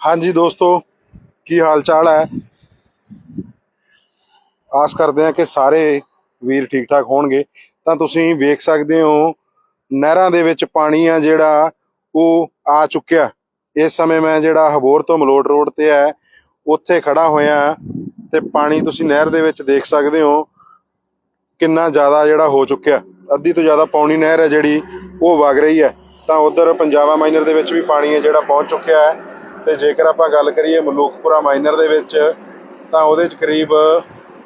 ਹਾਂਜੀ ਦੋਸਤੋ, ਕੀ ਹਾਲ ਚਾਲ ਹੈ? ਆਸ ਕਰਦੇ ਹਾਂ ਕਿ ਸਾਰੇ ਵੀਰ ਠੀਕ ਠਾਕ ਹੋਣਗੇ। ਤਾਂ ਤੁਸੀਂ ਵੇਖ ਸਕਦੇ ਹੋ, ਨਹਿਰਾਂ ਦੇ ਵਿੱਚ ਪਾਣੀ ਆ ਜਿਹੜਾ, ਉਹ ਆ ਚੁੱਕਿਆ। ਇਸ ਸਮੇਂ ਮੈਂ ਜਿਹੜਾ ਹਬੋਰ ਤੋਂ ਮਲੋਟ ਰੋਡ ਤੇ ਹੈ, ਉੱਥੇ ਖੜਾ ਹੋਇਆ ਤੇ ਪਾਣੀ ਤੁਸੀਂ ਨਹਿਰ ਦੇ ਵਿੱਚ ਦੇਖ ਸਕਦੇ ਹੋ, ਕਿੰਨਾ ਜ਼ਿਆਦਾ ਜਿਹੜਾ ਹੋ ਚੁੱਕਿਆ। ਅੱਧੀ ਤੋਂ ਜ਼ਿਆਦਾ ਪੌਣੀ ਨਹਿਰ ਹੈ ਜਿਹੜੀ, ਉਹ ਵਗ ਰਹੀ ਹੈ। ਤਾਂ ਉਧਰ ਪੰਜਾਬਾ ਮਾਈਨਰ ਦੇ ਵਿੱਚ ਵੀ ਪਾਣੀ ਹੈ ਜਿਹੜਾ ਪਹੁੰਚ ਚੁੱਕਿਆ ਹੈ। ਤੇ ਜੇਕਰ ਆਪਾਂ ਗੱਲ ਕਰੀਏ ਮਲੂਕਪੁਰਾ ਮਾਈਨਰ ਦੇ ਵਿੱਚ, ਤਾਂ ਉਹਦੇ ਚ ਕਰੀਬ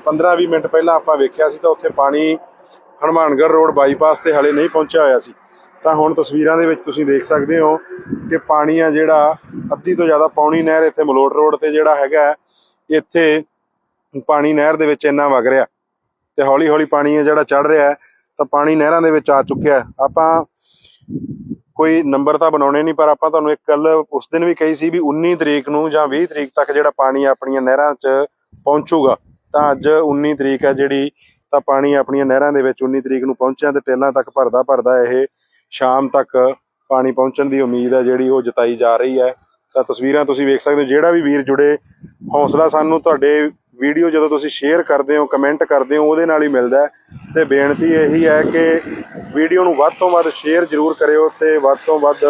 15-20 ਮਿੰਟ ਪਹਿਲਾਂ ਆਪਾਂ ਵੇਖਿਆ ਸੀ ਤਾਂ ਉੱਥੇ ਪਾਣੀ ਹਨੂਮਾਨਗੜ੍ਹ ਰੋਡ ਬਾਈਪਾਸ ਤੇ ਹਲੇ ਨਹੀਂ ਪਹੁੰਚਿਆ ਹੋਇਆ ਸੀ। ਤਾਂ ਹੁਣ ਤਸਵੀਰਾਂ ਦੇ ਵਿੱਚ ਤੁਸੀਂ ਦੇਖ ਸਕਦੇ ਹੋ ਕਿ ਪਾਣੀ ਆ ਜਿਹੜਾ ਅੱਧੀ ਤੋਂ ਜ਼ਿਆਦਾ ਪੌਣੀ ਨਹਿਰ ਇੱਥੇ ਮਲੋਟ ਰੋਡ ਤੇ ਜਿਹੜਾ ਹੈਗਾ, ਇੱਥੇ ਪਾਣੀ ਨਹਿਰ ਦੇ ਵਿੱਚ ਇੰਨਾ ਵਗ ਰਿਹਾ। ਤੇ ਹੌਲੀ ਹੌਲੀ ਪਾਣੀ ਆ ਜਿਹੜਾ ਚੜ ਰਿਹਾ, ਤਾਂ ਪਾਣੀ ਨਹਿਰਾਂ ਦੇ ਵਿੱਚ ਆ ਚੁੱਕਿਆ। ਆਪਾਂ ਕੋਈ ਨੰਬਰ ਤਾਂ ਬਣਾਉਣੇ ਨਹੀਂ, ਪਰ ਆਪਾਂ ਤੁਹਾਨੂੰ ਇੱਕ ਗੱਲ ਉਸ ਦਿਨ ਵੀ ਕਹੀ ਸੀ ਵੀ 19 ਤਰੀਕ ਨੂੰ ਜਾਂ 20 ਤਰੀਕ ਤੱਕ ਜਿਹੜਾ ਪਾਣੀ ਆਪਣੀਆਂ ਨਹਿਰਾਂ 'ਚ ਪਹੁੰਚੂਗਾ, ਤਾਂ ਅੱਜ 19 ਤਰੀਕ ਹੈ ਜਿਹੜੀ, ਤਾਂ ਪਾਣੀ ਆਪਣੀਆਂ ਨਹਿਰਾਂ ਦੇ ਵਿੱਚ 19 ਤਰੀਕ ਨੂੰ ਪਹੁੰਚਿਆ ਤੇ ਟੇਲਾਂ ਤੱਕ ਭਰਦਾ ਭਰਦਾ ਇਹ ਸ਼ਾਮ ਤੱਕ ਪਾਣੀ ਪਹੁੰਚਣ ਦੀ ਉਮੀਦ ਹੈ ਜਿਹੜੀ ਉਹ ਜਤਾਈ ਜਾ ਰਹੀ ਹੈ। ਤਾਂ ਤਸਵੀਰਾਂ ਤੁਸੀਂ ਵੇਖ ਸਕਦੇ ਹੋ, ਜਿਹੜਾ ਵੀ ਵੀਰ ਜੁੜੇ, ਹੌਸਲਾ ਸਾਨੂੰ ਤੁਹਾਡੇ ਵੀਡੀਓ ਜਦੋਂ ਤੁਸੀਂ ਸ਼ੇਅਰ ਕਰਦੇ ਹੋ ਕਮੈਂਟ ਕਰਦੇ ਹੋ, ਉਹਦੇ ਨਾਲ ਹੀ ਮਿਲਦਾ ਹੈ। ਤੇ ਬੇਨਤੀ ਇਹੀ ਹੈ ਕਿ ਵੀਡੀਓ ਨੂੰ ਵੱਧ ਤੋਂ ਵੱਧ ਸ਼ੇਅਰ ਜ਼ਰੂਰ ਕਰਿਓ ਤੇ ਵੱਧ ਤੋਂ ਵੱਧ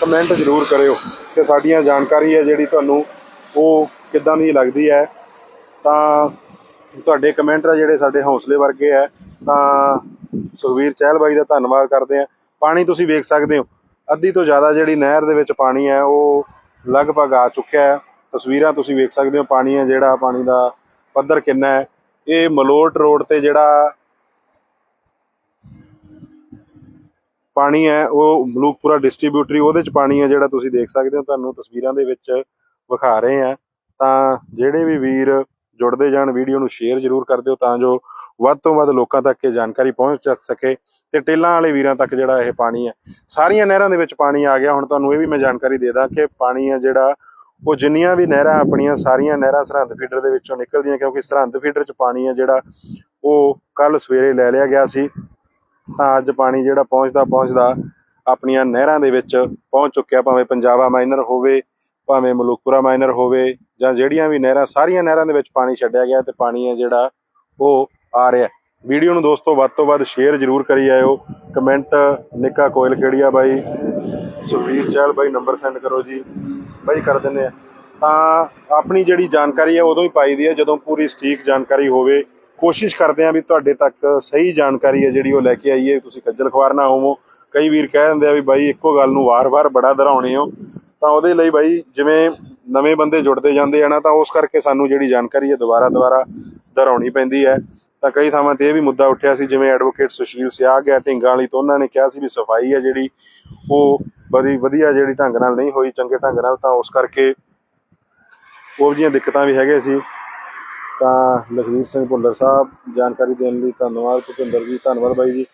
ਕਮੈਂਟ ਜ਼ਰੂਰ ਕਰਿਓ। ਕਿ ਸਾਡੀਆਂ ਜਾਣਕਾਰੀ ਹੈ ਜਿਹੜੀ ਤੁਹਾਨੂੰ ਉਹ ਕਿੱਦਾਂ ਦੀ ਲੱਗਦੀ ਹੈ, ਤਾਂ ਤੁਹਾਡੇ ਕਮੈਂਟ ਆ ਜਿਹੜੇ ਸਾਡੇ ਹੌਸਲੇ ਵਰਗੇ ਆ ਤਾਂ ਸੁਖਵੀਰ ਚਹਿਲ ਬਾਈ ਦਾ ਧੰਨਵਾਦ ਕਰਦੇ ਆ ਪਾਣੀ ਤੁਸੀਂ ਵੇਖ ਸਕਦੇ ਹੋ, ਅੱਧੀ ਤੋਂ ਜ਼ਿਆਦਾ ਜਿਹੜੀ ਨਹਿਰ ਦੇ ਵਿੱਚ ਪਾਣੀ ਹੈ, ਉਹ ਲਗਭਗ ਆ ਚੁੱਕਿਆ ਹੈ। ਤਸਵੀਰਾਂ ਤੁਸੀਂ ਵੇਖ ਸਕਦੇ ਹੋ, ਪਾਣੀ ਹੈ ਜਿਹੜਾ, ਪਾਣੀ ਦਾ ਪੱਧਰ ਕਿੰਨਾ ਹੈ? ਇਹ ਮਲੋਟ ਰੋਡ ਤੇ ਜਿਹੜਾ ਪਾਣੀ ਹੈ, ਉਹ ਮਲੂਕਪੁਰਾ ਡਿਸਟ੍ਰੀਬਿਊਟਰੀ, ਉਹਦੇ ਚ ਪਾਣੀ ਹੈ ਜਿਹੜਾ ਤੁਸੀਂ ਦੇਖ ਸਕਦੇ ਹੋ। ਤੁਹਾਨੂੰ ਤਸਵੀਰਾਂ ਦੇ ਵਿੱਚ ਵਿਖਾ ਰਹੇ ਆ ਤਾਂ ਜਿਹੜੇ ਵੀ ਵੀਰ ਜੁੜਦੇ ਜਾਣ, ਵੀਡੀਓ ਨੂੰ ਸ਼ੇਅਰ ਜ਼ਰੂਰ ਕਰ ਦਿਓ ਤਾਂ ਜੋ ਵੱਧ ਤੋਂ ਵੱਧ ਲੋਕਾਂ ਤੱਕ ਇਹ ਜਾਣਕਾਰੀ ਪਹੁੰਚ ਸਕੇ ਤੇ ਟੇਲਾਂ ਵਾਲੇ ਵੀਰਾਂ ਤੱਕ ਜਿਹੜਾ ਇਹ ਪਾਣੀ ਹੈ। ਸਾਰੀਆਂ ਨਹਿਰਾਂ ਦੇ ਵਿੱਚ ਪਾਣੀ ਆ ਗਿਆ। ਹੁਣ ਤੁਹਾਨੂੰ ਇਹ ਵੀ ਮੈਂ ਜਾਣਕਾਰੀ ਦੇ ਦਾਂ ਕਿ ਪਾਣੀ ਹੈ ਜਿਹੜਾ ਉਹ ਜਿੰਨੀਆਂ ਵੀ ਨਹਿਰਾਂ ਆਪਣੀਆਂ ਸਾਰੀਆਂ ਨਹਿਰਾਂ ਸਰਹੰਦ ਫੀਡਰ ਦੇ ਵਿੱਚੋਂ ਨਿਕਲਦੀਆਂ ਕਿਉਂਕਿ ਸਰਹੰਦ ਫੀਡਰ 'ਚ ਪਾਣੀ ਹੈ ਜਿਹੜਾ, ਉਹ ਕੱਲ ਸਵੇਰੇ ਲੈ ਲਿਆ ਗਿਆ ਸੀ। ਤਾਂ ਅੱਜ ਪਾਣੀ ਜਿਹੜਾ ਪਹੁੰਚਦਾ ਪਹੁੰਚਦਾ ਆਪਣੀਆਂ ਨਹਿਰਾਂ ਦੇ ਵਿੱਚ ਪਹੁੰਚ ਚੁੱਕਿਆ, ਭਾਵੇਂ ਪੰਜਾਬਾ ਮਾਈਨਰ ਹੋਵੇ, ਭਾਵੇਂ ਮਲੂਕਪੁਰਾ ਮਾਈਨਰ ਹੋਵੇ, ਜਾਂ ਜਿਹੜੀਆਂ ਵੀ ਨਹਿਰਾਂ, ਸਾਰੀਆਂ ਨਹਿਰਾਂ ਦੇ ਵਿੱਚ ਪਾਣੀ ਛੱਡਿਆ ਗਿਆ ਤੇ ਪਾਣੀ ਹੈ ਜਿਹੜਾ, ਉਹ ਆ ਰਿਹਾ। ਵੀਡੀਓ ਨੂੰ ਦੋਸਤੋ ਵੱਧ ਤੋਂ ਵੱਧ ਸ਼ੇਅਰ ਜ਼ਰੂਰ ਕਰੀ ਆਇਓ ਕਮੈਂਟ ਨਿੱਕਾ ਕੋਇਲ ਖੇੜੀਆ ਬਾਈ, ਸੁਖਬੀਰ ਚਹਿਲ ਬਾਈ ਨੰਬਰ ਸੈਂਡ ਕਰੋ ਜੀ। ਬਾਈ ਕਰ ਦਿੰਦੇ ਆ। ਤਾਂ ਆਪਣੀ ਜਿਹੜੀ ਜਾਣਕਾਰੀ ਹੈ ਉਦੋਂ ਹੀ ਪਾਈ ਹੈ, ਜਦੋਂ ਪੂਰੀ ਸਟੀਕ ਜਾਣਕਾਰੀ ਹੋਵੇ। ਕੋਸ਼ਿਸ਼ ਕਰਦੇ ਆ ਵੀ ਤੁਹਾਡੇ ਤੱਕ ਸਹੀ ਜਾਣਕਾਰੀ ਹੈ ਜਿਹੜੀ ਉਹ ਲੈ ਕੇ ਆਈਏ। ਤੁਸੀਂ ਖੱਜਲ ਖੁਆਰ ਨਾ ਹੋਵੋ। ਕਈ ਵੀਰ ਕਹਿ ਦਿੰਦੇ ਆ ਵੀ ਬਾਈ ਇੱਕੋ ਗੱਲ ਨੂੰ ਵਾਰ-ਵਾਰ ਬੜਾ ਦੁਹਰਾਉਣੇ ਹੋ। ਤਾਂ ਉਹਦੇ ਲਈ ਬਾਈ ਜਿਵੇਂ ਨਵੇਂ ਬੰਦੇ ਜੁੜਦੇ ਜਾਂਦੇ ਆ ਨਾ, ਤਾਂ ਉਸ ਕਰਕੇ ਸਾਨੂੰ ਜਿਹੜੀ ਜਾਣਕਾਰੀ ਹੈ ਦੁਬਾਰਾ ਦੁਬਾਰਾ ਦੁਹਰਾਉਣੀ ਪੈਂਦੀ ਹੈ। ਤਾਂ ਕਈ ਥਾਵਾਂ ਤੇ ਇਹ ਵੀ ਮੁੱਦਾ ਉੱਠਿਆ ਸੀ, ਜਿਵੇਂ ਐਡਵੋਕੇਟ ਸੁਸ਼ੀਲ ਸਿਆਗ ਹੈ, ਢਿੰਗਾਂ ਵਾਲੀ ਤੋਂ ਉਹਨਾਂ ਨੇ ਕਿਹਾ ਸੀ ਵੀ ਸਫ਼ਾਈ ਹੈ ਜਿਹੜੀ ਉਹ ਬੜੀ ਵਧੀਆ ਜਿਹੜੀ ਢੰਗ ਨਾਲ ਨਹੀਂ ਹੋਈ, ਚੰਗੇ ਢੰਗ ਨਾਲ, ਤਾਂ ਉਸ ਕਰਕੇ ਉਹ ਜਿਹੀਆਂ ਦਿੱਕਤਾਂ ਵੀ ਹੈਗੇ ਸੀ। ਤਾਂ ਲਖਵੀਰ ਸਿੰਘ ਭੁੱਲਰ ਸਾਹਿਬ, ਜਾਣਕਾਰੀ ਦੇਣ ਲਈ ਧੰਨਵਾਦ, ਭੁਪਿੰਦਰ ਜੀ, ਧੰਨਵਾਦ ਬਾਈ ਜੀ।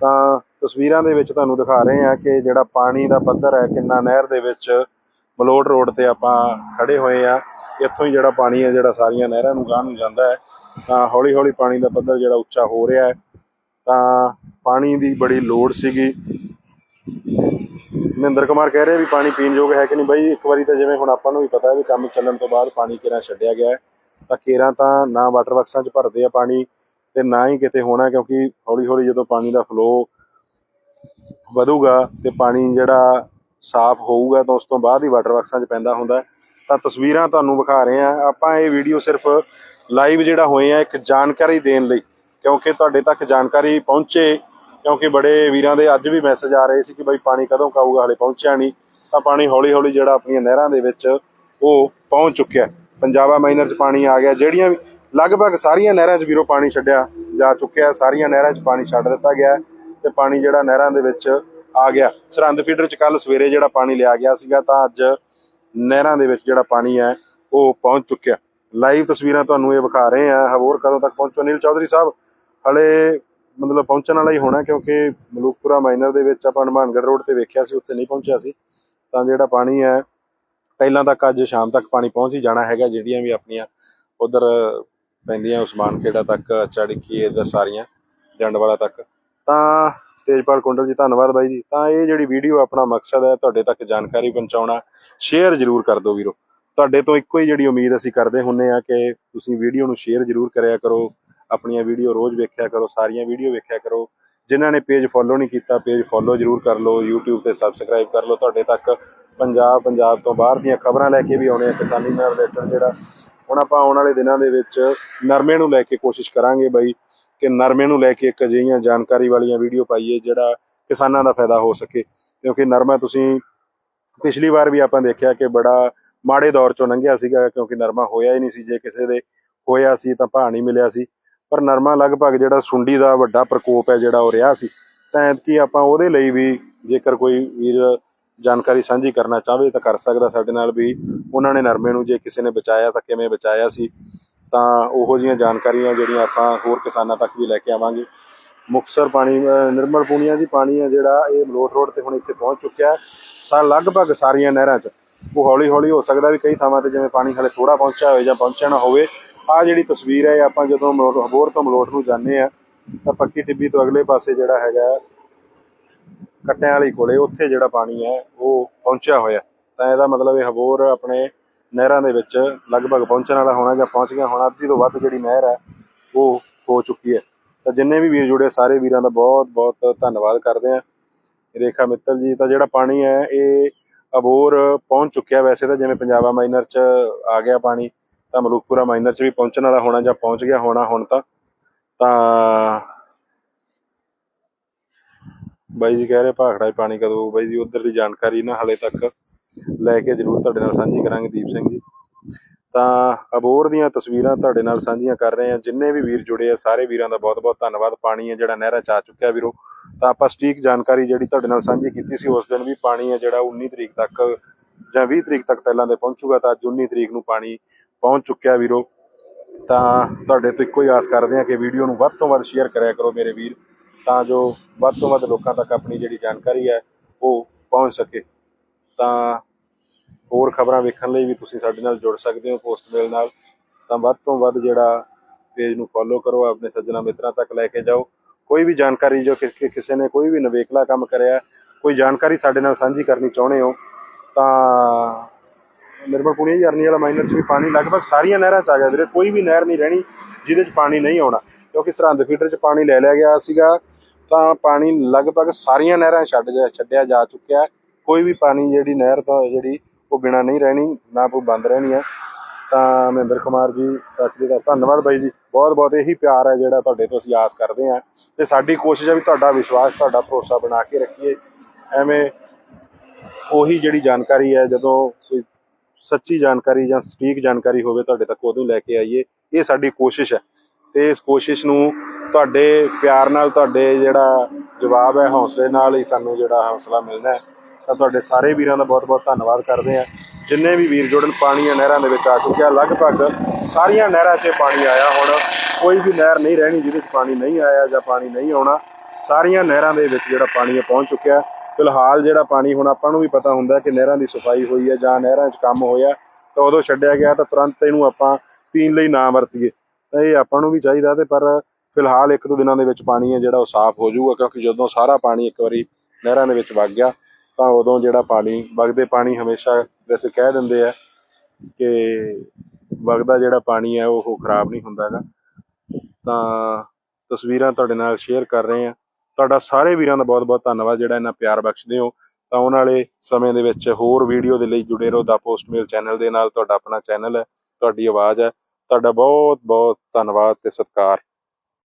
ਤਾਂ ਤਸਵੀਰਾਂ ਦੇ ਵਿੱਚ ਤੁਹਾਨੂੰ ਦਿਖਾ ਰਹੇ ਹਾਂ ਕਿ ਜਿਹੜਾ ਪਾਣੀ ਦਾ ਪੱਧਰ ਹੈ, ਕਿੰਨਾ ਨਹਿਰ ਦੇ ਵਿੱਚ ਮਲੋਟ ਰੋਡ ਤੇ ਆਪਾਂ ਖੜੇ ਹੋਏ ਆ ਇੱਥੋਂ ਹੀ ਜਿਹੜਾ ਪਾਣੀ ਹੈ, ਜਿਹੜਾ ਸਾਰੀਆਂ ਨਹਿਰਾਂ ਨੂੰ ਗਾਹ ਨੂੰ ਜਾਂਦਾ ਹੈ, ਤਾਂ ਹੌਲੀ ਹੌਲੀ ਪਾਣੀ ਦਾ ਪੱਧਰ ਜਿਹੜਾ ਉੱਚਾ ਹੋ ਰਿਹਾ ਹੈ। ਤਾਂ ਪਾਣੀ ਦੀ ਬੜੀ ਲੋੜ ਸੀਗੀ। ਮਹਿੰਦਰ ਕੁਮਾਰ ਕਹਿ ਰਿਹਾ ਵੀ ਪਾਣੀ ਪੀਣ ਯੋਗ ਹੈ ਕਿ ਨਹੀਂ? ਬਾਈ ਇੱਕ ਵਾਰੀ ਤਾਂ ਜਿਵੇਂ ਹੁਣ ਆਪਾਂ ਨੂੰ ਵੀ ਪਤਾ ਹੈ ਵੀ ਕੰਮ ਚੱਲਣ ਤੋਂ ਬਾਅਦ ਪਾਣੀ ਕੇਰਾਂ ਛੱਡਿਆ ਗਿਆ ਹੈ, ਤਾਂ ਕੇਰਾਂ ਤਾਂ ਨਾ ਵਾਟਰ ਵਰਕਸਾਂ 'ਚ ਭਰਦੇ ਆ ਪਾਣੀ ਤੇ ਨਾ ਹੀ ਕਿਤੇ ਹੋਣਾ ਕਿਉਂਕਿ ਹੌਲੀ ਹੌਲੀ ਜਦੋਂ ਪਾਣੀ ਦਾ ਫਲੋ ਵਧੂਗਾ ਤੇ ਪਾਣੀ ਜਿਹੜਾ ਸਾਫ਼ ਹੋਊਗਾ ਤਾਂ ਉਸ ਤੋਂ ਬਾਅਦ ਹੀ ਵਾਟਰ ਵਰਕਸਾਂ 'ਚ ਪੈਂਦਾ ਹੁੰਦਾ ਤਾਂ ਤਸਵੀਰਾਂ ਤੁਹਾਨੂੰ ਵਿਖਾ ਰਹੇ ਆ ਆਪਾਂ ਇਹ ਵੀਡੀਓ ਸਿਰਫ ਲਾਈਵ ਜਿਹੜਾ ਹੋਏ ਆ, ਇੱਕ ਜਾਣਕਾਰੀ ਦੇਣ ਲਈ, ਕਿਉਂਕਿ ਤੁਹਾਡੇ ਤੱਕ ਜਾਣਕਾਰੀ ਪਹੁੰਚੇ ਕਿਉਂਕਿ ਬੜੇ ਵੀਰਾਂ ਦੇ ਅੱਜ ਵੀ ਮੈਸੇਜ ਆ ਰਹੇ ਸੀ ਕਿ ਬਾਈ ਪਾਣੀ ਕਦੋਂ ਕਾਊਗਾ, ਹਲੇ ਪਹੁੰਚਿਆ ਨਹੀਂ। ਤਾਂ ਪਾਣੀ ਹੌਲੀ ਹੌਲੀ ਜਿਹੜਾ ਆਪਣੀਆਂ ਨਹਿਰਾਂ ਦੇ ਵਿੱਚ ਉਹ ਪਹੁੰਚ ਚੁੱਕਿਆ ਪੰਜਾਬਾ ਮਾਈਨਰ 'ਚ ਪਾਣੀ ਆ ਗਿਆ। ਜਿਹੜੀਆਂ ਵੀ ਲਗਭਗ ਸਾਰੀਆਂ ਨਹਿਰਾਂ 'ਚ ਵੀਰੋ ਪਾਣੀ ਛੱਡਿਆ ਜਾ ਚੁੱਕਿਆ ਸਾਰੀਆਂ ਨਹਿਰਾਂ 'ਚ ਪਾਣੀ ਛੱਡ ਦਿੱਤਾ ਗਿਆ ਤੇ ਪਾਣੀ ਜਿਹੜਾ ਨਹਿਰਾਂ ਦੇ ਵਿੱਚ ਆ ਗਿਆ। ਸਰਹੰਦ ਫੀਡਰ 'ਚ ਕੱਲ ਸਵੇਰੇ ਜਿਹੜਾ ਪਾਣੀ ਲਿਆ ਗਿਆ ਸੀਗਾ, ਤਾਂ ਅੱਜ ਨਹਿਰਾਂ ਦੇ ਵਿੱਚ ਜਿਹੜਾ ਪਾਣੀ ਹੈ, ਉਹ ਪਹੁੰਚ ਚੁੱਕਿਆ ਲਾਈਵ ਤਸਵੀਰਾਂ ਤੁਹਾਨੂੰ ਇਹ ਵਿਖਾ ਰਹੇ ਆ ਹੋਰ ਕਦੋਂ ਤੱਕ ਪਹੁੰਚੋ? ਨੀਲ ਚੌਧਰੀ ਸਾਹਿਬ, ਹਲੇ ਮਤਲਬ ਪਹੁੰਚਣ ਵਾਲਾ ਹੀ ਹੋਣਾ ਕਿਉਂਕਿ ਮਲੂਕਪੁਰਾ ਮਾਈਨਰ ਦੇ ਵਿੱਚ ਆਪਾਂ ਹਨੂਮਾਨਗੜ੍ਹ ਰੋਡ ਤੇ ਵੇਖਿਆ ਸੀ, ਉੱਥੇ ਨਹੀਂ ਪਹੁੰਚਿਆ ਸੀ। ਤਾਂ ਜਿਹੜਾ ਪਾਣੀ ਹੈ, ਪਹਿਲਾਂ ਤੱਕ ਅੱਜ ਸ਼ਾਮ ਤੱਕ ਪਾਣੀ ਪਹੁੰਚ ਹੀ ਜਾਣਾ ਹੈਗਾ, ਜਿਹੜੀਆਂ ਵੀ ਆਪਣੀਆਂ ਉਧਰ ਪੈਂਦੀਆਂ, ਉਸਮਾਨ ਖੇੜਾ ਤੱਕ ਚੜਕੀ ਇਧਰ ਸਾਰੀਆਂ, ਜੰਡਵਾਲਾ ਤੱਕ। ਤਾਂ ਤੇਜਪਾਲ ਕੁੰਡਲ ਜੀ, ਧੰਨਵਾਦ ਬਾਈ ਜੀ। ਤਾਂ ਇਹ ਜਿਹੜੀ ਵੀਡੀਓ ਆਪਣਾ ਮਕਸਦ ਹੈ, ਤੁਹਾਡੇ ਤੱਕ ਜਾਣਕਾਰੀ ਪਹੁੰਚਾਉਣਾ, ਸ਼ੇਅਰ ਜ਼ਰੂਰ ਕਰ ਦਿਓ ਵੀਰੋ। ਤੁਹਾਡੇ ਤੋਂ ਇੱਕੋ ਹੀ ਜਿਹੜੀ ਉਮੀਦ ਅਸੀਂ ਕਰਦੇ ਹੁੰਨੇ ਆ ਕਿ ਤੁਸੀਂ ਵੀਡੀਓ ਨੂੰ ਸ਼ੇਅਰ ਜ਼ਰੂਰ ਕਰਿਆ ਕਰੋ। ਆਪਣੀਆਂ ਵੀਡੀਓ ਰੋਜ਼ ਵੇਖਿਆ ਕਰੋ, ਸਾਰੀਆਂ ਵੀਡੀਓ ਵੇਖਿਆ ਕਰੋ। ਜਿਨ੍ਹਾਂ ਨੇ ਪੇਜ ਫੋਲੋ ਨਹੀਂ ਕੀਤਾ ਪੇਜ ਫੋਲੋ ਜ਼ਰੂਰ ਕਰ ਲਓ, YouTube ਤੇ ਸਬਸਕ੍ਰਾਈਬ ਕਰ ਲਓ। ਤੁਹਾਡੇ ਤੱਕ ਪੰਜਾਬ ਪੰਜਾਬ ਤੋਂ ਬਾਹਰ ਦੀਆਂ ਖਬਰਾਂ ਲੈ ਕੇ ਵੀ ਆਉਣੇ ਆ ਕਿਸਾਨੀ ਨਾਲ ਰਿਲੇਟਡ ਜਿਹੜਾ। ਹੁਣ ਆਪਾਂ ਆਉਣ ਵਾਲੇ ਦਿਨਾਂ ਦੇ ਵਿੱਚ ਨਰਮੇ ਨੂੰ ਲੈ ਕੇ ਕੋਸ਼ਿਸ਼ ਕਰਾਂਗੇ ਬਈ ਕਿ ਨਰਮੇ ਨੂੰ ਲੈ ਕੇ ਇੱਕ ਅਜਿਹੀਆਂ ਜਾਣਕਾਰੀ ਵਾਲੀਆਂ ਵੀਡੀਓ ਪਾਈਏ ਜਿਹੜਾ ਕਿਸਾਨਾਂ ਦਾ ਫਾਇਦਾ ਹੋ ਸਕੇ। ਕਿਉਂਕਿ ਨਰਮਾ ਤੁਸੀਂ ਪਿਛਲੀ ਵਾਰ ਵੀ ਆਪਾਂ ਦੇਖਿਆ ਕਿ ਬੜਾ ਮਾੜੇ ਦੌਰ ਚੋਂ ਲੰਘਿਆ ਸੀਗਾ, ਕਿਉਂਕਿ ਨਰਮਾ ਹੋਇਆ ਹੀ ਨਹੀਂ ਸੀ। ਜੇ ਕਿਸੇ ਦੇ ਹੋਇਆ ਸੀ ਤਾਂ ਭਾਅ ਨਹੀਂ ਮਿਲਿਆ ਸੀ। ਪਰ ਨਰਮਾ ਲਗਭਗ ਜਿਹੜਾ ਸੁੰਡੀ ਦਾ ਵੱਡਾ ਪ੍ਰਕੋਪ ਹੈ ਜਿਹੜਾ ਉਹ ਰਿਹਾ ਸੀ, ਤਾਂ ਐਤਕੀ ਆਪਾਂ ਉਹਦੇ ਲਈ ਵੀ ਜੇਕਰ ਕੋਈ ਵੀਰ ਜਾਣਕਾਰੀ ਸਾਂਝੀ ਕਰਨਾ ਚਾਹਵੇ ਤਾਂ ਕਰ ਸਕਦਾ ਸਾਡੇ ਨਾਲ ਵੀ। ਉਹਨਾਂ ਨੇ ਨਰਮੇ ਨੂੰ ਜੇ ਕਿਸੇ ਨੇ ਬਚਾਇਆ ਤਾਂ ਕਿਵੇਂ ਬਚਾਇਆ ਸੀ, ਤਾਂ ਉਹੋ ਜਿਹੀਆਂ ਜਾਣਕਾਰੀਆਂ ਜਿਹੜੀਆਂ ਆਪਾਂ ਹੋਰ ਕਿਸਾਨਾਂ ਤੱਕ ਵੀ ਲੈ ਕੇ ਆਵਾਂਗੇ। ਮੁਕਸਰ ਪਾਣੀ ਨਿਰਮਲ ਪੂਣੀਆਂ ਜੀ ਪਾਣੀ ਹੈ ਜਿਹੜਾ ਇਹ ਮਲੋਟ ਰੋਡ ਤੇ ਹੁਣ ਇੱਥੇ ਪਹੁੰਚ ਚੁੱਕਿਆ ਹੈ। ਸਾ ਲਗਭਗ ਸਾਰੀਆਂ ਨਹਿਰਾਂ 'ਚ ਉਹ ਹੌਲੀ ਹੌਲੀ ਹੋ ਸਕਦਾ ਵੀ ਕਈ ਥਾਵਾਂ ਤੇ ਜਿਵੇਂ ਪਾਣੀ ਹਲੇ ਥੋੜਾ ਪਹੁੰਚਿਆ ਹੋਵੇ ਜਾਂ ਪਹੁੰਚਿਆ ਨਾ ਹੋਵੇ ਆ ਜਿਹੜੀ ਤਸਵੀਰ ਹੈ, ਆਪਾਂ ਜਦੋਂ ਮਲੋਟ ਹਬੋਰ ਤੋਂ ਮਲੋਟ ਨੂੰ ਜਾਂਦੇ ਆ ਤਾਂ ਪੱਕੀ ਟਿੱਬੀ ਤੋਂ ਅਗਲੇ ਪਾਸੇ ਜਿਹੜਾ ਹੈਗਾ, ਕੱਟਿਆਂ ਵਾਲੀ ਕੋਲੇ, ਉੱਥੇ ਜਿਹੜਾ ਪਾਣੀ ਹੈ, ਉਹ ਪਹੁੰਚਿਆ ਹੋਇਆ। ਤਾਂ ਇਹਦਾ ਮਤਲਬ ਇਹ ਹਬੋਰ ਆਪਣੇ ਨਹਿਰਾਂ ਦੇ ਵਿੱਚ ਲਗਭਗ ਪਹੁੰਚਣ ਵਾਲਾ ਹੋਣਾ ਜਾਂ ਪਹੁੰਚ ਗਿਆ ਹੋਣਾ, ਅੱਧੀ ਤੋਂ ਵੱਧ ਜਿਹੜੀ ਨਹਿਰ ਹੈ, ਉਹ ਹੋ ਚੁੱਕੀ ਹੈ। ਤਾਂ ਜਿੰਨੇ ਵੀ ਵੀਰ ਜੁੜੇ, ਸਾਰੇ ਵੀਰਾਂ ਦਾ ਬਹੁਤ ਬਹੁਤ ਧੰਨਵਾਦ ਕਰਦੇ ਆ ਰੇਖਾ ਮਿੱਤਲ ਜੀ, ਤਾਂ ਜਿਹੜਾ ਪਾਣੀ ਹੈ, ਇਹ ਅਬੋਰ ਪਹੁੰਚ ਚੁੱਕਿਆ ਵੈਸੇ ਤਾਂ, ਜਿਵੇਂ ਪੰਜਾਬਾ ਮਾਈਨਰ ਚ ਆ ਗਿਆ ਪਾਣੀ। ਤਾਂ ਮਲੂਕਪੁਰਾ ਮਾਈਨਰ ਚ ਵੀ ਪਹੁੰਚਣ ਵਾਲਾ ਹੋਣਾ ਜਾਂ ਪਹੁੰਚ ਗਿਆ ਹੋਣਾ ਹੁਣ ਤਾਂ ਤਾਂ ਬਾਈ ਜੀ ਕਹਿ ਰਹੇ ਭਾਖੜਾ ਪਾਣੀ ਕਦੋਂ, ਬਾਈ ਜੀ ਉਧਰ ਦੀ ਜਾਣਕਾਰੀ ਨਾ ਹਲੇ ਤੱਕ ਲੈ ਕੇ ਜਰੂਰ ਤੁਹਾਡੇ ਨਾਲ ਸਾਂਝੀ ਕਰਾਂਗੇ ਦੀਪ ਸਿੰਘ ਜੀ। ਤਾਂ ਅਬੋਰ ਦੀਆਂ ਤਸਵੀਰਾਂ ਤੁਹਾਡੇ ਨਾਲ ਸਾਂਝੀਆਂ ਕਰ ਰਹੇ ਹਾਂ। ਜਿੰਨੇ ਵੀ ਵੀਰ ਜੁੜੇ ਆ, ਸਾਰੇ ਵੀਰਾਂ ਦਾ ਬਹੁਤ-ਬਹੁਤ ਧੰਨਵਾਦ। ਪਾਣੀ ਹੈ ਜਿਹੜਾ ਨਹਿਰਾਂ ਚ ਆ ਚੁੱਕਿਆ ਵੀਰੋ। ਤਾਂ ਆਪਾਂ ਸਟੀਕ ਜਾਣਕਾਰੀ ਜਿਹੜੀ ਤੁਹਾਡੇ ਨਾਲ ਸਾਂਝੀ ਕੀਤੀ ਸੀ, ਉਸ ਦਿਨ ਵੀ ਪਾਣੀ ਹੈ ਜਿਹੜਾ 19 ਤਰੀਕ ਤੱਕ ਜਾਂ 20 ਤਰੀਕ ਤੱਕ ਪਹਿਲਾਂ ਦੇ ਪਹੁੰਚੂਗਾ, ਤਾਂ ਅੱਜ 19 ਤਰੀਕ ਨੂੰ ਪਾਣੀ ਪਹੁੰਚ ਚੁੱਕਿਆ ਵੀਰੋ, ਤਾਂ ਤੁਹਾਡੇ ਤੋਂ ਇੱਕੋ ਹੀ ਆਸ ਕਰਦੇ ਹਾਂ ਕਿ ਵੀਡੀਓ ਨੂੰ ਵੱਧ ਤੋਂ ਵੱਧ ਸ਼ੇਅਰ ਕਰਿਆ ਕਰੋ ਮੇਰੇ ਵੀਰ, ਤਾਂ ਜੋ ਵੱਧ ਤੋਂ ਵੱਧ ਲੋਕਾਂ ਤੱਕ ਆਪਣੀ ਜਿਹੜੀ ਜਾਣਕਾਰੀ ਹੈ, ਉਹ ਪਹੁੰਚ ਸਕੇ। ਤਾਂ ਹੋਰ ਖਬਰਾਂ ਵੇਖਣ ਲਈ ਵੀ ਤੁਸੀਂ ਸਾਡੇ ਨਾਲ ਜੁੜ ਸਕਦੇ ਹੋ ਪੋਸਟਮੇਲ ਨਾਲ। ਤਾਂ ਵੱਧ ਤੋਂ ਵੱਧ ਜਿਹੜਾ ਪੇਜ ਨੂੰ ਫੋਲੋ ਕਰੋ, ਆਪਣੇ ਸੱਜਣਾ ਮਿੱਤਰਾਂ ਤੱਕ ਲੈ ਕੇ ਜਾਓ। ਕੋਈ ਵੀ ਜਾਣਕਾਰੀ ਜੋ ਕਿਸੇ ਨੇ ਕੋਈ ਵੀ ਨਵੇਕਲਾ ਕੰਮ ਕਰਿਆ, ਕੋਈ ਜਾਣਕਾਰੀ ਸਾਡੇ ਨਾਲ ਸਾਂਝੀ ਕਰਨੀ ਚਾਹੁੰਦੇ ਹੋ, ਤਾਂ ਮੇਰੇ ਕੋਲ ਪੁਣੀ ਜਰਨੀ ਵਾਲਾ ਮਾਈਨਰ ਚ ਵੀ ਪਾਣੀ ਲਗਭਗ ਸਾਰੀਆਂ ਨਹਿਰਾਂ ਚ ਆ ਗਿਆ ਵੀਰੇ, ਕੋਈ ਵੀ ਨਹਿਰ ਨਹੀਂ ਰਹਿਣੀ ਜਿਹਦੇ ਚ ਪਾਣੀ ਨਹੀਂ ਆਉਣਾ। ਕਿਉਂਕਿ ਸਰਹੰਦ ਫੀਡਰ ਚ ਪਾਣੀ ਲੈ ਲਿਆ ਗਿਆ ਸੀਗਾ, ਤਾਂ ਪਾਣੀ ਲਗਭਗ ਸਾਰੀਆਂ ਨਹਿਰਾਂ ਛੱਡ ਜਾ, ਛੱਡਿਆ ਜਾ ਚੁੱਕਿਆ ਕੋਈ ਵੀ ਪਾਣੀ ਜਿਹੜੀ ਨਹਿਰ ਤੋਂ ਜਿਹੜੀ, ਉਹ ਬਿਨਾ ਨਹੀਂ ਰਹਿਣੀ, ਨਾ ਕੋਈ ਬੰਦ ਰਹਿਣੀ ਹੈ। ਤਾਂ ਮਹਿੰਦਰ ਕੁਮਾਰ ਜੀ ਸੱਚ ਦਾ ਧੰਨਵਾਦ ਬਾਈ ਜੀ। ਬਹੁਤ ਬਹੁਤ ਇਹੀ ਪਿਆਰ ਹੈ ਜਿਹੜਾ ਤੁਹਾਡੇ ਤੋਂ ਅਸੀਂ ਆਸ ਕਰਦੇ ਹਾਂ। ਤੇ ਸਾਡੀ ਕੋਸ਼ਿਸ਼ ਹੈ ਵੀ ਤੁਹਾਡਾ ਵਿਸ਼ਵਾਸ, ਤੁਹਾਡਾ ਭਰੋਸਾ ਬਣਾ ਕੇ ਰੱਖੀਏ। ਐਵੇਂ ਉਹੀ ਜਿਹੜੀ ਜਾਣਕਾਰੀ ਹੈ, ਜਦੋਂ ਕੋਈ ਸੱਚੀ ਜਾਣਕਾਰੀ ਜਾਂ ਸਟੀਕ ਜਾਣਕਾਰੀ ਹੋਵੇ ਤੁਹਾਡੇ ਤੱਕ ਉਦੋਂ ਲੈ ਕੇ ਆਈਏ। ਇਹ ਸਾਡੀ ਕੋਸ਼ਿਸ਼ ਹੈ। ਤੇ ਇਸ ਕੋਸ਼ਿਸ਼ ਨੂੰ ਤੁਹਾਡੇ ਪਿਆਰ ਨਾਲ, ਤੁਹਾਡੇ ਜਿਹੜਾ ਜਵਾਬ ਹੈ, ਹੌਸਲੇ ਨਾਲ ਹੀ ਸਾਨੂੰ ਜਿਹੜਾ ਹੌਸਲਾ ਮਿਲਣਾ ਹੈ, ਤਾਂ ਤੁਹਾਡੇ ਸਾਰੇ ਵੀਰਾਂ ਦਾ ਬਹੁਤ-ਬਹੁਤ ਧੰਨਵਾਦ ਕਰਦੇ ਹਾਂ। ਜਿੰਨੇ ਵੀ ਵੀਰ ਜੁੜਨ ਪਾਣੀਆਂ ਨਹਿਰਾਂ ਦੇ ਵਿੱਚ ਆ ਚੁੱਕਿਆ ਲਗਭਗ ਸਾਰੀਆਂ ਨਹਿਰਾਂ 'ਚ ਪਾਣੀ ਆਇਆ ਹੁਣ। ਕੋਈ ਵੀ ਨਹਿਰ ਨਹੀਂ ਰਹਿਣੀ ਜਿਹਦੇ 'ਚ ਪਾਣੀ ਨਹੀਂ ਆਇਆ ਜਾਂ ਪਾਣੀ ਨਹੀਂ ਆਉਣਾ, ਸਾਰੀਆਂ ਨਹਿਰਾਂ ਦੇ ਵਿੱਚ ਜਿਹੜਾ ਪਾਣੀ ਹੈ ਪਹੁੰਚ ਚੁੱਕਿਆ। ਫਿਲਹਾਲ ਜਿਹੜਾ ਪਾਣੀ ਹੁਣ ਆਪਾਂ ਨੂੰ ਵੀ ਪਤਾ ਹੁੰਦਾ ਕਿ ਨਹਿਰਾਂ ਦੀ ਸਫ਼ਾਈ ਹੋਈ ਹੈ ਜਾਂ ਨਹਿਰਾਂ 'ਚ ਕੰਮ ਹੋਇਆ ਤਾਂ ਉਦੋਂ ਛੱਡਿਆ ਗਿਆ ਤਾਂ ਤੁਰੰਤ ਇਹਨੂੰ ਆਪਾਂ ਪੀਣ ਲਈ ਨਾ ਵਰਤੀਏ। ਤਾਂ ਇਹ ਆਪਾਂ ਨੂੰ ਵੀ ਚਾਹੀਦਾ ਤੇ ਪਰ ਫਿਲਹਾਲ ਇੱਕ ਦੋ ਦਿਨਾਂ ਦੇ ਵਿੱਚ ਪਾਣੀ ਹੈ ਜਿਹੜਾ ਉਹ ਸਾਫ਼ ਹੋ ਜਾਊਗਾ, ਕਿਉਂਕਿ ਜਦੋਂ ਸਾਰਾ ਪਾਣੀ ਇੱਕ ਵਾਰੀ ਨਹਿਰਾਂ ਦੇ ਵਿੱਚ ਵਗ ਗਿਆ, ਤਾਂ ਉਦੋਂ ਜਿਹੜਾ ਪਾਣੀ, ਵਗਦੇ ਪਾਣੀ ਹਮੇਸ਼ਾ ਵੈਸੇ ਕਹਿ ਦਿੰਦੇ ਆ ਕਿ ਵਗਦਾ ਜਿਹੜਾ ਪਾਣੀ ਹੈ ਉਹ ਖਰਾਬ ਨਹੀਂ ਹੁੰਦਾ ਹੈਗਾ। ਤਾਂ ਤਸਵੀਰਾਂ ਤੁਹਾਡੇ ਨਾਲ ਸ਼ੇਅਰ ਕਰ ਰਹੇ ਹਾਂ। ਤੁਹਾਡਾ ਸਾਰੇ ਵੀਰਾਂ ਦਾ ਬਹੁਤ-ਬਹੁਤ ਧੰਨਵਾਦ ਜਿਹੜਾ ਇਹਨਾਂ ਪਿਆਰ ਬਖਸ਼ਦੇ ਹੋ। ਤਾਂ ਆਉਣ ਵਾਲੇ ਸਮੇਂ ਦੇ ਵਿੱਚ ਹੋਰ ਵੀਡੀਓ ਦੇ ਲਈ ਜੁੜੇ ਰਹੋ। ਦਾ ਪੋਸਟਮੇਲ ਚੈਨਲ ਦੇ ਨਾਲ ਤੁਹਾਡਾ ਆਪਣਾ ਚੈਨਲ ਹੈ, ਤੁਹਾਡੀ ਆਵਾਜ਼ ਹੈ। ਤੁਹਾਡਾ ਬਹੁਤ ਬਹੁਤ ਧੰਨਵਾਦ ਤੇ ਸਤਿਕਾਰ।